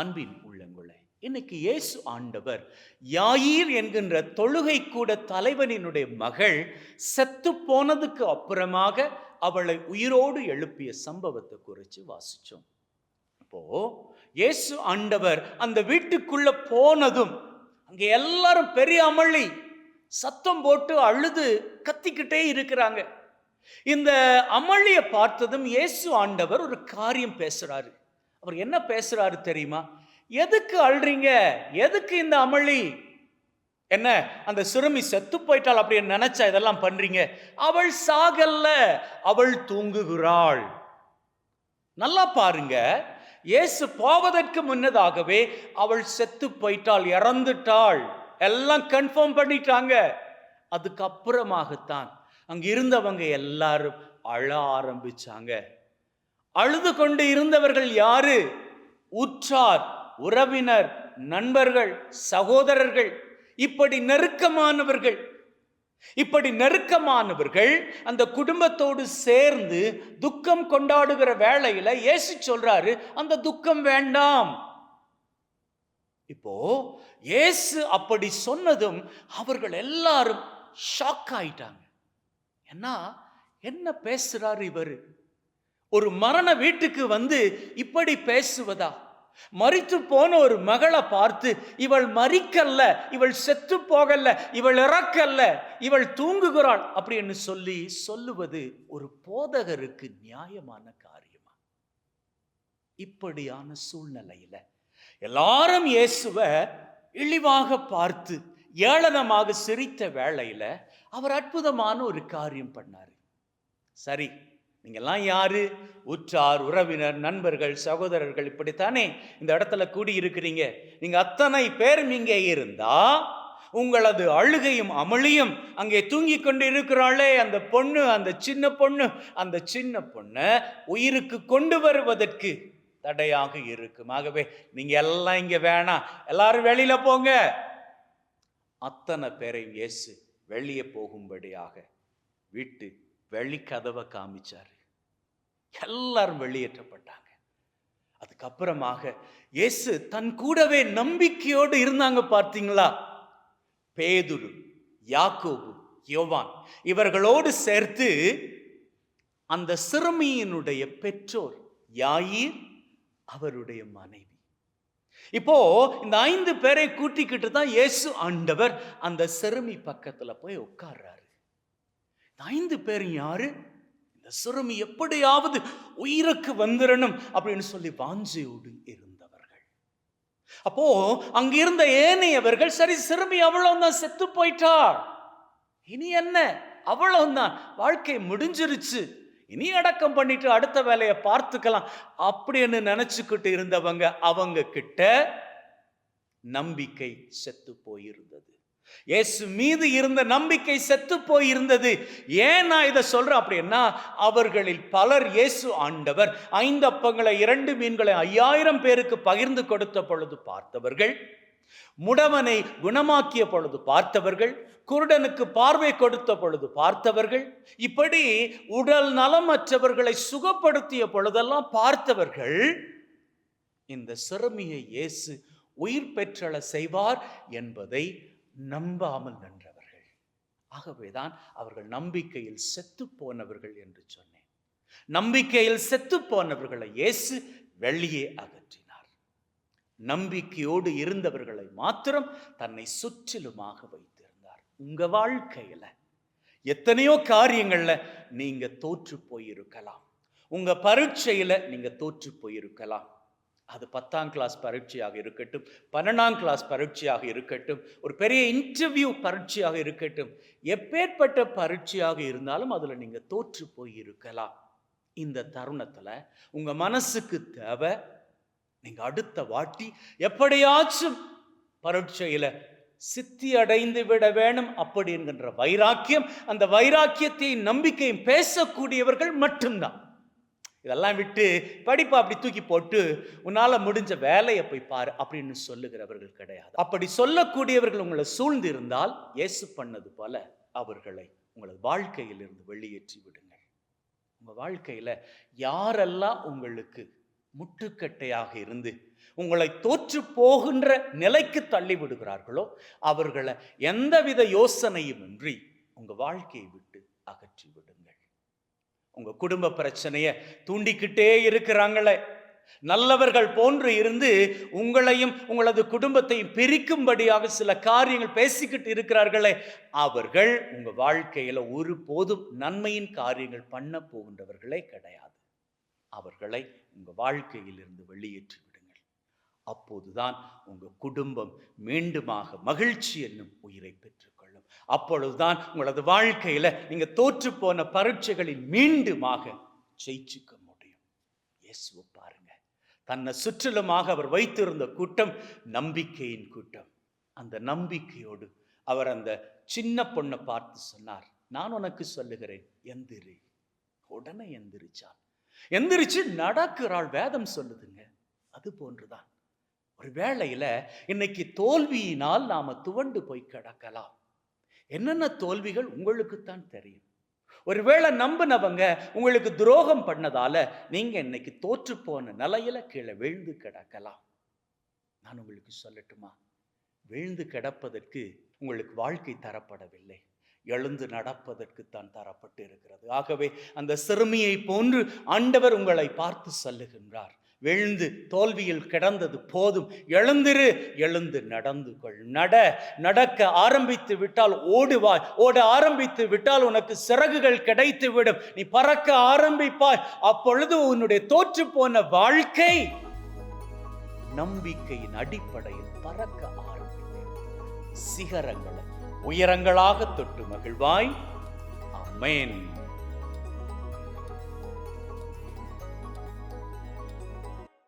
அன்பின் உள்ளங்களே. இன்னைக்கு இயேசு ஆண்டவர் யாயீர் என்கின்ற தொழுகை கூட தலைவனினுடைய மகள் செத்து போனதுக்கு அப்புறமாக அவளை உயிரோடு எழுப்பிய சம்பவத்தை குறித்து வாசிச்சோம். அப்போ இயேசு ஆண்டவர் அந்த வீட்டுக்குள்ள போனதும் அங்கே எல்லாரும் பெரிய அமளி சத்தம் போட்டு அழுது கத்திக்கிட்டே இருக்கிறாங்க. இந்த அமளியை பார்த்ததும் இயேசு ஆண்டவர் ஒரு காரியம் பேசுறாரு. அவர் என்ன பேசுறாரு தெரியுமா? எதுக்கு அழுறீங்க எதுக்கு இந்த அமளி? என்ன அந்த சிறுமி செத்து போயிட்டாள் அப்படின்னு நினைச்சா இதெல்லாம் பண்றீங்க? அவள் சாகல்ல அவள் தூங்குகிறாள். நல்லா பாருங்க. இயேசு போவதற்கு முன்னதாகவே அவள் செத்து போயிட்டாள் இறந்துட்டாள். எல்லாம் கன்ஃபார்ம் பண்ணிட்டாங்க. அதுக்கப்புறமாகத்தான் அங்க இருந்தவங்க எல்லாரும் அழ ஆரம்பிச்சாங்க. அழுது கொண்டு இருந்தவர்கள் யாரு? உற்றார் உறவினர் நண்பர்கள் சகோதரர்கள். இப்படி நெருக்கமானவர்கள். இப்படி நெருக்கமானவர்கள் அந்த குடும்பத்தோடு சேர்ந்து துக்கம் கொண்டாடுகிற வேளையில இயேசு சொல்றாரு அந்த துக்கம் வேண்டாம். இப்போ இயேசு அப்படி சொன்னதும் அவர்கள் எல்லாரும் ஷாக் ஆயிட்டாங்க. என்ன என்ன பேசுறாரு இவரு? ஒரு மரண வீட்டுக்கு வந்து இப்படி பேசுவதா? மறித்து போன ஒரு மகளை பார்த்து இவள் மறிக்கல்ல இவள் செத்து போகல்ல இவள் இறக்கல்ல இவள் தூங்குகிறாள் அப்படின்னு சொல்லி சொல்லுவது ஒரு போதகருக்கு நியாயமான காரியமா? இப்படியான சூழ்நிலையில எல்லாரும் இயேசுவ இழிவாக பார்த்து ஏளனமாக சிரித்த வேளையில அவர் அற்புதமான ஒரு காரியம் பண்ணாரு. சரி நீங்கள்லாம் யாரு? உற்றார் உறவினர் நண்பர்கள் சகோதரர்கள் இப்படித்தானே இந்த இடத்துல கூடி இருக்கிறீங்க அத்தனை பேர் இங்கே இருந்தால் உங்களது அழுகையும் அமளியும் அங்கே தூங்கி கொண்டு இருக்கிறாளே அந்த பொண்ணு அந்த சின்ன பொண்ணு அந்த சின்ன பொண்ணை உயிருக்கு கொண்டு வருவதற்கு தடையாக இருக்கும். ஆகவே நீங்கள் எல்லாம் இங்கே வேணாம். எல்லாரும் வெளியில் போங்க. அத்தனை பேரையும் இயேசு வெளியே போகும்படியாக வீட்டு வெளிக்கதவை காமிச்சார். காமிச்சாரு எல்லாரும் வெளியேற்றப்பட்டாங்க. அதுக்கப்புறமாக இயேசு தன் கூடவே நம்பிக்கையோடு இருந்தாங்க பார்த்தீங்களா? பேதுரு யாக்கோபு யோவான் இவர்களோடு சேர்த்து அந்த சிறுமியினுடைய பெற்றோர் யாயீர் அவருடைய மனைவி. இப்போ இந்த ஐந்து பேரை கூட்டிக்கிட்டு தான் இயேசு ஆண்டவர் அந்த சிறுமி பக்கத்துல போய் உட்கார்றாரு. இந்த ஐந்து பேரும் யாரு? இந்த சிறுமி எப்படியாவது உயிருக்கு வந்துடணும் அப்படின்னு சொல்லி வாஞ்சையோடு இருந்தவர்கள். அப்போ அங்கிருந்த ஏனையவர்கள் சரி சிறுமி அவ்வளவுதான் செத்து போயிட்டாள் இனி என்ன? அவ்வளவுதான் வாழ்க்கை முடிஞ்சிருச்சு. இனி அடக்கம் பண்ணிட்டு அடுத்த வேலையை பார்த்துக்கலாம் அப்படின்னு நினைச்சுக்கிட்டு இருந்தவங்க அவங்க கிட்ட நம்பிக்கை செத்து போயிருந்தது. இயேசு மீது இருந்த நம்பிக்கை செத்து போயிருந்தது ஏன் நான் இதை சொல்றேன் அப்படின்னா அவர்களில் பலர் இயேசு ஆண்டவர். ஐந்து அப்பங்களை இரண்டு மீன்களை ஐயாயிரம் பேருக்கு பகிர்ந்து கொடுத்த பொழுது பார்த்தவர்கள் முடவனை குணமாக்கிய பொழுது பார்த்தவர்கள் குருடனுக்கு பார்வை கொடுத்த பொழுது பார்த்தவர்கள் இப்படி உடல் நலமற்றவர்களை சுகப்படுத்திய பொழுதெல்லாம் பார்த்தவர்கள் இந்த சிறுமியை இயேசு உயிர் பெற்றள செய்வார் என்பதை நம்பாமல் நின்றவர்கள். ஆகவேதான் அவர்கள் நம்பிக்கையில் செத்து போனவர்கள் என்று சொன்னேன். நம்பிக்கையில் செத்து போனவர்களை இயேசு வெளியே அகற்றினார். நம்பிக்கையோடு இருந்தவர்களை மாத்திரம் தன்னை சுற்றிலுமாக வைத்திருந்தார். உங்க வாழ்க்கையில எத்தனையோ காரியங்கள்ல நீங்க தோற்று போயிருக்கலாம். உங்க பரீட்சையில நீங்க தோற்று போயிருக்கலாம். அது பத்தாம் கிளாஸ் பரீட்சையாக இருக்கட்டும் பன்னெண்டாம் கிளாஸ் பரீட்சையாக இருக்கட்டும் ஒரு பெரிய இன்டர்வியூ பரீட்சையாக இருக்கட்டும் எப்பேற்பட்ட பரீட்சையாக இருந்தாலும் அதில் நீங்கள் தோற்று போய் இருக்கலாம் இந்த தருணத்தில் உங்கள் மனசுக்கு தேவை நீங்கள் அடுத்த வாட்டி எப்படியாச்சும் பரீட்சையில் சித்தி அடைந்து விட வேணும் அப்படி என்கின்ற வைராக்கியம் அந்த வைராக்கியத்தையும் நம்பிக்கையும் பேசக்கூடியவர்கள் மட்டும்தான். இதெல்லாம் விட்டு படிப்பை அப்படி தூக்கி போட்டு உன்னால் முடிஞ்ச வேலையை போய் பாரு அப்படின்னு சொல்லுகிறவர்கள் கிடையாது. அப்படி சொல்லக்கூடியவர்கள் உங்களை சூழ்ந்து இருந்தால் இயேசு பண்ணது போல அவர்களை உங்களது வாழ்க்கையிலிருந்து வெளியேற்றி விடுங்கள். உங்கள் வாழ்க்கையில் யாரெல்லாம் உங்களுக்கு முட்டுக்கட்டையாக இருந்து உங்களை தோற்று போகின்ற நிலைக்கு தள்ளி விடுகிறார்களோ அவர்களை எந்தவித யோசனையும் இன்றி உங்கள் வாழ்க்கையை விட்டு அகற்றி விடுங்கள். உங்கள் குடும்ப பிரச்சனையை தூண்டிக்கிட்டே இருக்கிறாங்களே. நல்லவர்கள் போன்று இருந்து உங்களையும் உங்களது குடும்பத்தையும் பிரிக்கும்படியாக சில காரியங்கள் பேசிக்கிட்டு இருக்கிறார்களே. அவர்கள் உங்கள் வாழ்க்கையில் ஒருபோதும் நன்மையின் காரியங்கள் பண்ண போகின்றவர்களே கிடையாது. அவர்களை உங்கள் வாழ்க்கையிலிருந்து வெளியேற்றி விடுங்கள். அப்போதுதான் உங்கள் குடும்பம் மீண்டுமாக மகிழ்ச்சி என்னும் உயிரை பெற்று அப்பொழுதுதான் உங்களது வாழ்க்கையில நீங்க தோற்று போன பரீட்சைகளில் மீண்டுமாக ஜெயிச்சுக்க முடியும். இயேசுவை பாருங்க. தன்னை சுற்றிலுமாக அவர் வைத்திருந்த கூட்டம் நம்பிக்கையின் கூட்டம். அந்த நம்பிக்கையோடு அவர் அந்த சின்ன பொண்ணை பார்த்து சொன்னார் நான் உனக்கு சொல்லுகிறேன் எந்திரி. உடனே எந்திரிச்சான். எந்திரிச்சு நடக்கிறாள். வேதம் சொல்லுதுங்க. அது போன்றுதான். ஒரு வேளையில இன்னைக்கு தோல்வியினால் நாம துவண்டு போய் கிடக்கலாம். என்னென்ன தோல்விகள் உங்களுக்குத்தான் தெரியும்? ஒருவேளை நம்பினவங்க உங்களுக்கு துரோகம் பண்ணதால நீங்க இன்னைக்கு தோற்று போன நிலையில கீழே விழுந்து கிடக்கலாம். நான் உங்களுக்கு சொல்லட்டுமா? விழுந்து கிடப்பதற்கு உங்களுக்கு வாழ்க்கை தரப்படவில்லை. எழுந்து நடப்பதற்கு தான் தரப்பட்டு இருக்கிறது ஆகவே அந்த சிறுமியை போன்று ஆண்டவர் உங்களை பார்த்து சொல்லுகின்றார். விழுந்து தோல்வியில் கிடந்தது போதும். எழுந்திரு எழுந்து நடந்து கொள். நட நடக்க ஆரம்பித்து விட்டால் ஓடுவாய். ஓட ஆரம்பித்து விட்டால் உனக்கு சிறகுகள் கிடைத்து விடும். நீ பறக்க ஆரம்பிப்பாய். அப்பொழுது உன்னுடைய தோற்று போன வாழ்க்கை நம்பிக்கையின் அடிப்படையில் பறக்க ஆரம்பிக்கும். சிகரங்களை உயரங்களாக தொட்டு மகிழ்வாய். அமேன்